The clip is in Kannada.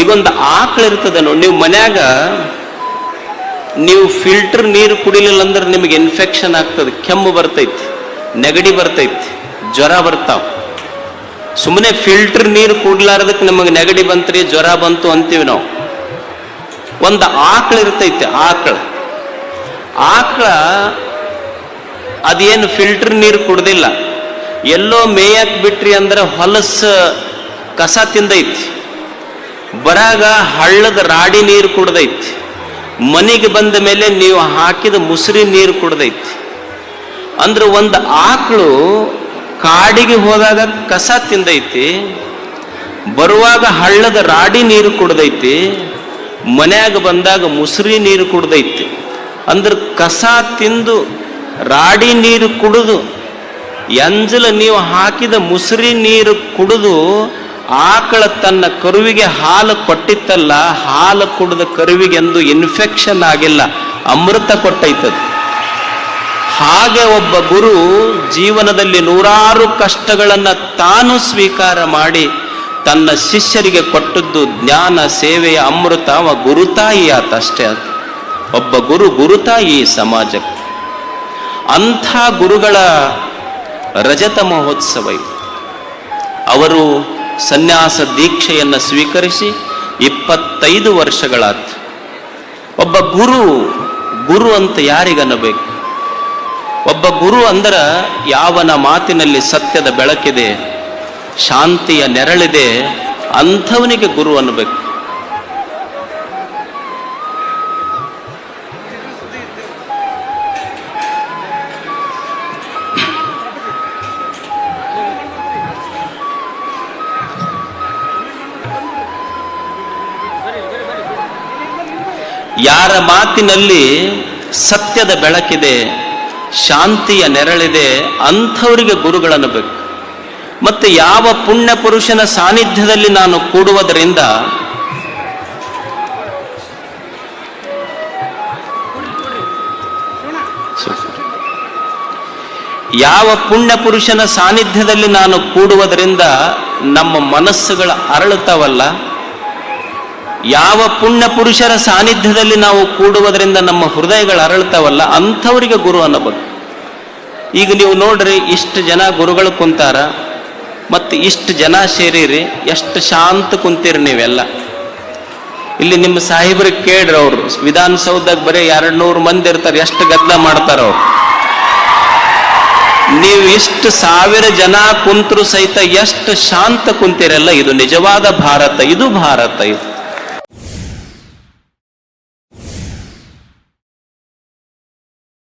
ಈಗೊಂದು ಆಕಳು ಇರ್ತದೆ ನೋಡಿ, ನೀವು ಮನ್ಯಾಗ ನೀವು ಫಿಲ್ಟರ್ ನೀರು ಕುಡಿಲಿಲ್ಲ ಅಂದ್ರೆ ನಿಮಗೆ ಇನ್ಫೆಕ್ಷನ್ ಆಗ್ತದೆ. ಕೆಮ್ಮು ಬರ್ತೈತಿ, ನೆಗಡಿ ಬರ್ತೈತಿ, ಜ್ವರ ಬರ್ತಾವ. ಸುಮ್ಮನೆ ಫಿಲ್ಟರ್ ನೀರು ಕುಡ್ಲಾರ್ದಕ್ಕೆ ನಮಗೆ ನೆಗಡಿ ಬಂತ್ರಿ, ಜ್ವರ ಬಂತು ಅಂತೀವಿ ನಾವು. ಒಂದು ಆಕಳು ಇರ್ತೈತಿ, ಆಕಳ. ಆಕಳ ಅದೇನು ಫಿಲ್ಟರ್ ನೀರು ಕುಡ್ದಿಲ್ಲ. ಎಲ್ಲೋ ಮೇಯಕ್ ಬಿಟ್ರಿ ಅಂದ್ರೆ ಹೊಲಸ ಕಸ ತಿಂದೈತಿ. ಬರಾಗ ಹಳ್ಳದ ರಾಡಿ ನೀರು ಕುಡ್ದೈತಿ. ಮನೆಗೆ ಬಂದ ಮೇಲೆ ನೀವು ಹಾಕಿದ ಮುಸುರಿ ನೀರು ಕುಡ್ದೈತಿ. ಅಂದ್ರೆ ಒಂದು ಆಕಳು ಕಾಡಿಗೆ ಹೋದಾಗ ಕಸ ತಿಂದೈತಿ, ಬರುವಾಗ ಹಳ್ಳದ ರಾಡಿ ನೀರು ಕುಡ್ದೈತಿ, ಮನ್ಯಾಗ ಬಂದಾಗ ಮುಸುರಿ ನೀರು ಕುಡ್ದೈತಿ. ಅಂದ್ರೆ ಕಸ ತಿಂದು ರಾಡಿ ನೀರು ಕುಡಿದು, ಎಂಜಲ ನೀವು ಹಾಕಿದ ಮುಸುರಿ ನೀರು ಕುಡಿದು ಆಕಳ ತನ್ನ ಕರುವಿಗೆ ಹಾಲು ಕೊಟ್ಟಿತ್ತಲ್ಲ, ಹಾಲು ಕುಡಿದ ಕರುವಿಗೆ ಎಂದು ಇನ್ಫೆಕ್ಷನ್ ಆಗಿಲ್ಲ, ಅಮೃತ ಕೊಟ್ಟೈತದು. ಹಾಗೆ ಒಬ್ಬ ಗುರು ಜೀವನದಲ್ಲಿ ನೂರಾರು ಕಷ್ಟಗಳನ್ನು ತಾನು ಸ್ವೀಕಾರ ಮಾಡಿ ತನ್ನ ಶಿಷ್ಯರಿಗೆ ಕೊಟ್ಟದ್ದು ಜ್ಞಾನ, ಸೇವೆಯ ಅಮೃತ, ಅವ ಗುರುತಾಯಿ ಆತ ಅಷ್ಟೇ ಅದು ಒಬ್ಬ ಗುರು ಗುರುತಾಯಿ ಸಮಾಜಕ್ಕೆ. ಅಂಥ ಗುರುಗಳ ರಜತ ಮಹೋತ್ಸವ ಇದು. ಅವರು ಸನ್ಯಾಸ ದೀಕ್ಷೆಯನ್ನು ಸ್ವೀಕರಿಸಿ ಇಪ್ಪತ್ತೈದು ವರ್ಷಗಳಾತು ಒಬ್ಬ ಗುರು ಗುರು ಅಂತ ಯಾರಿಗನ್ನಬೇಕು? ಒಬ್ಬ ಗುರು ಅಂದ್ರ ಯಾವನ ಮಾತಿನಲ್ಲಿ ಸತ್ಯದ ಬೆಳಕಿದೆ, ಶಾಂತಿಯ ನೆರಳಿದೆ, ಅಂಥವನಿಗೆ ಗುರು ಅನ್ನಬೇಕು. ಯಾರ ಮಾತಿನಲ್ಲಿ ಸತ್ಯದ ಬೆಳಕಿದೆ, ಶಾಂತಿಯ ನೆರಳಿದೆ, ಅಂಥವರಿಗೆ ಗುರುಗಳನ್ನು ಬೇಕು. ಮತ್ತು ಯಾವ ಪುಣ್ಯ ಪುರುಷನ ಸಾನ್ನಿಧ್ಯದಲ್ಲಿ ನಾನು ಕೂಡುವುದರಿಂದ ಯಾವ ಪುಣ್ಯ ಪುರುಷನ ಸಾನ್ನಿಧ್ಯದಲ್ಲಿ ನಾನು ಕೂಡುವುದರಿಂದ ನಮ್ಮ ಮನಸ್ಸುಗಳ ಅರಳುತ್ತವಲ್ಲ ಯಾವ ಪುಣ್ಯ ಪುರುಷರ ಸಾನ್ನಿಧ್ಯದಲ್ಲಿ ನಾವು ಕೂಡುವುದರಿಂದ ನಮ್ಮ ಹೃದಯಗಳು ಅರಳ್ತಾವಲ್ಲ, ಅಂಥವರಿಗೆ ಗುರು ಅನ್ನಬಹುದು. ಈಗ ನೀವು ನೋಡ್ರಿ, ಇಷ್ಟು ಜನ ಗುರುಗಳು ಕುಂತಾರ, ಮತ್ತು ಇಷ್ಟು ಜನ ಸೇರಿರಿ, ಎಷ್ಟು ಶಾಂತ ಕುಂತೀರಿ ನೀವೆಲ್ಲ. ಇಲ್ಲಿ ನಿಮ್ಮ ಸಾಹೇಬ್ರಿಗೆ ಕೇಳ್ರಿ ಅವರು ವಿಧಾನಸೌಧಕ್ಕೆ ಬರೀ ಎರಡು ನೂರು ಮಂದಿ ಇರ್ತಾರೆ, ಎಷ್ಟು ಗದ್ದಲ ಮಾಡ್ತಾರ ಅವ್ರು. ನೀವು ಇಷ್ಟು ಸಾವಿರ ಜನ ಕುಂತರು ಸಹಿತ ಎಷ್ಟು ಶಾಂತ ಕುಂತಿರಲ್ಲ, ಇದು ನಿಜವಾದ ಭಾರತ, ಇದು ಭಾರತ, ಇದು.